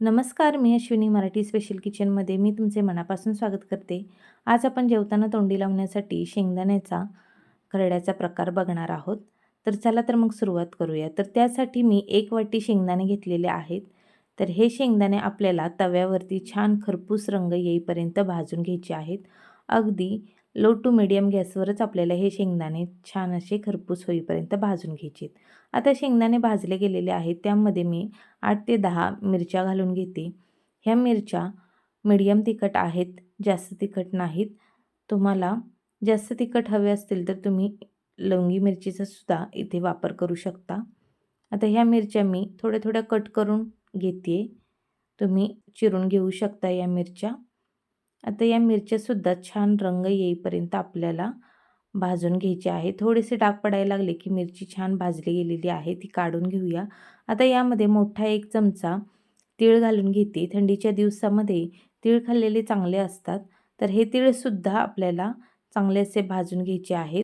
नमस्कार मी अश्विनी मराठी स्पेशल किचनमध्ये मी तुमचे मनापासून स्वागत करते. आज आपण जेवताना तोंडी लावण्यासाठी शेंगदाण्याचा खरड्याचा प्रकार बघणार आहोत. तर चला तर मग सुरुवात करूया. तर त्यासाठी मी एक वाटी शेंगदाणे घेतलेले आहेत. तर हे शेंगदाणे आपल्याला तव्यावरती छान खरपूस रंग येईपर्यंत भाजून घ्यायचे आहेत. अगदी लो टू मिडियम गॅसवरच आपल्याला हे शेंगदाणे छान असे खरपूस होईपर्यंत भाजून घ्यायचे आता शेंगदाणे भाजले गेलेले आहेत त्यामध्ये मी आठ ते दहा मिरच्या घालून घेते. ह्या मिरच्या मिडियम तिखट आहेत जास्त तिखट नाहीत. तुम्हाला जास्त तिखट हवे असतील तर तुम्ही लवंगी मिरचीचा सुद्धा इथे वापर करू शकता. आता ह्या मिरच्या मी थोड्या थोड्या कट करून घेते. तुम्ही चिरून घेऊ शकता या मिरच्या. आता या मिरच्यासुद्धा छान रंग येईपर्यंत आपल्याला भाजून घ्यायची आहे. थोडेसे डाग पडायला लागले की मिरची छान भाजली गेलेली आहे ती काढून घेऊया. आता यामध्ये मोठा एक चमचा तीळ घालून घेते. थंडीच्या दिवसामध्ये तीळ खाल्लेले चांगले असतात. तर हे तीळसुद्धा आपल्याला चांगले असे भाजून घ्यायचे आहेत.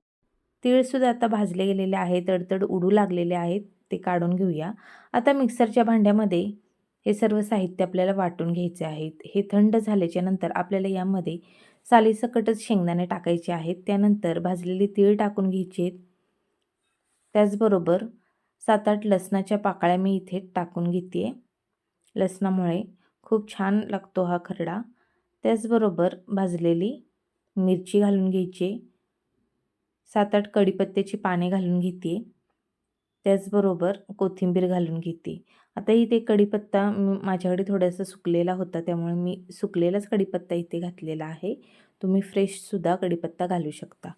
तीळसुद्धा आता भाजले गेलेले आहेत तडतड उडू लागलेले आहेत ते काढून घेऊया. आता मिक्सरच्या भांड्यामध्ये हे सर्व साहित्य आपल्याला वाटून घ्यायचे आहेत. हे थंड झाल्याच्यानंतर आपल्याला यामध्ये सालीसकटच शेंगदाणे टाकायचे आहेत. त्यानंतर भाजलेले तीळ टाकून घ्यायचे. त्याचबरोबर सात आठ लसणाच्या पाकळ्या मी इथे टाकून घेते. लसणामुळे खूप छान लागतो हा खरडा. त्याचबरोबर भाजलेली मिरची घालून घ्यायची. सात आठ कढीपत्त्याची पाने घालून घेते. त्याचबरोबर कोथिंबीर घालून घेते. आता इथे कढीपत्ता माझ्याकडे थोडासा सुकलेला होता त्यामुळे मी सुकलेलाच कढीपत्ता इथे घातलेला आहे. तुम्ही फ्रेशसुद्धा कढीपत्ता घालू शकता.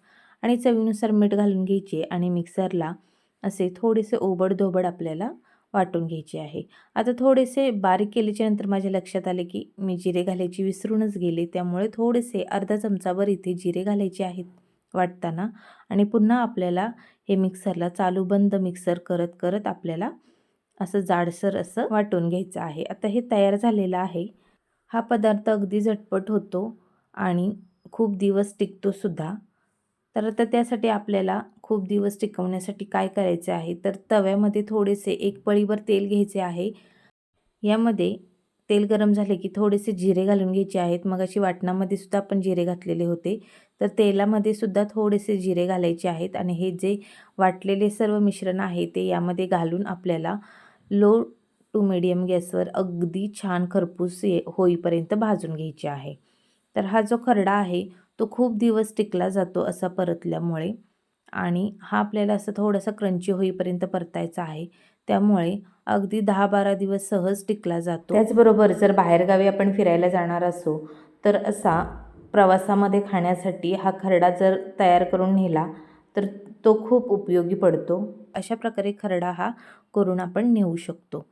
आणि चवीनुसार मीठ घालून घ्यायचे आणि मिक्सरला असे थोडेसे ओबड आपल्याला वाटून घ्यायचे आहे. आता थोडेसे बारीक केल्याच्यानंतर माझ्या लक्षात आले की मी जिरे घालायची विसरूनच गेले त्यामुळे थोडेसे अर्धा चमचाभर इथे जिरे घालायचे आहेत वाटताना. आणि पुन्हा आपल्याला हे मिक्सरला चालू बंद मिक्सर करत करत आपल्याला असं जाडसर असं वाटून घ्यायचं आहे. आता हे तयार झालेलं आहे. हा पदार्थ अगदी झटपट होतो आणि खूप दिवस टिकतोसुद्धा तर आता त्यासाठी आपल्याला खूप दिवस टिकवण्यासाठी काय करायचे आहे? तर तव्यामध्ये थोडेसे एक पळीवर तेल घ्यायचे आहे. यामध्ये तेल गरम झाले की थोडेसे जिरे घालून घ्यायचे आहेत. मग अशी वाटणामध्ये सुद्धा आपण जिरे घातलेले होते. तर तेलामध्ये सुद्धा थोडेसे जिरे घालायचे आहेत आणि हे जे वाटलेले सर्व मिश्रण आहे ते यामध्ये घालून आपल्याला लो टू मिडियम गॅसवर अगदी छान खरपूस ये होईपर्यंत भाजून घ्यायचे आहे. तर हा जो खरडा आहे तो खूप दिवस टिकला जातो असा परतल्यामुळे आणि हा आपल्याला असं थोडासा क्रंची होईपर्यंत परतायचा आहे. त्यामुळे अगदी दहा बारा दिवस सहज टिकला जातो. त्याचबरोबर जर बाहेरगावी आपण फिरायला जाणार असो तर असा प्रवासामध्ये खाण्यासाठी हा खरडा जर तयार करून नेला तर तो खूप उपयोगी पडतो. अशा प्रकारे खरडा हा करून आपण नेऊ शकतो.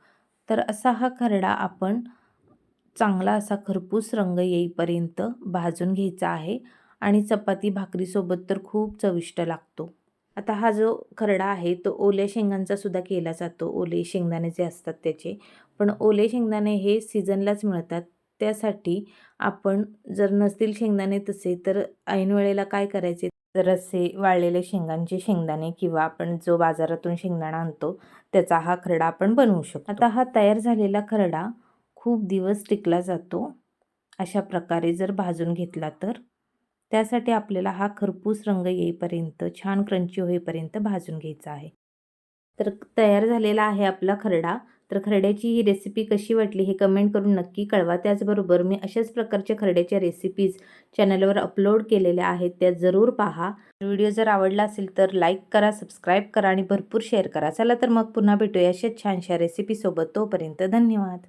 तर असा हा खरडा आपण चांगला असा खरपूस रंग येईपर्यंत भाजून घ्यायचा आहे आणि चपाती भाकरीसोबत तर खूप चविष्ट लागतो. आता हा जो खरडा आहे तो ओल्या शेंगांचा सुद्धा केला जातो. ओले शेंगदाणे जे असतात त्याचे. पण ओले शेंगदाणे हे सीझनलाच मिळतात. त्यासाठी आपण जर नसतील शेंगदाणे तसे तर ऐन वेळेला काय करायचे? तर असे वाळलेले शेंगांचे शेंगदाणे किंवा आपण जो बाजारातून शेंगदाणा आणतो त्याचा हा खरडा आपण बनवू शकतो. आता हा तयार झालेला खरडा खूप दिवस टिकला जातो. अशा प्रकारे जर भाजून घेतला तर त्यासाठी आपल्याला हा खरपूस रंग येईपर्यंत छान क्रंची होईपर्यंत भाजून घ्यायचा आहे. तर तयार झालेला आहे आपला खरडा. तर खरड्याची ही रेसिपी कशी वाटली हे कमेंट करून नक्की कळवा. त्याचबरोबर मी अशाच प्रकारच्या खरड्याच्या रेसिपीज चॅनलवर अपलोड केलेल्या आहेत त्या जरूर पहा. व्हिडिओ जर आवडला असेल तर लाईक करा सबस्क्राईब करा आणि भरपूर शेअर करा. चला तर मग पुन्हा भेटूया अशाच छानशा रेसिपीसोबत तोपर्यंत धन्यवाद.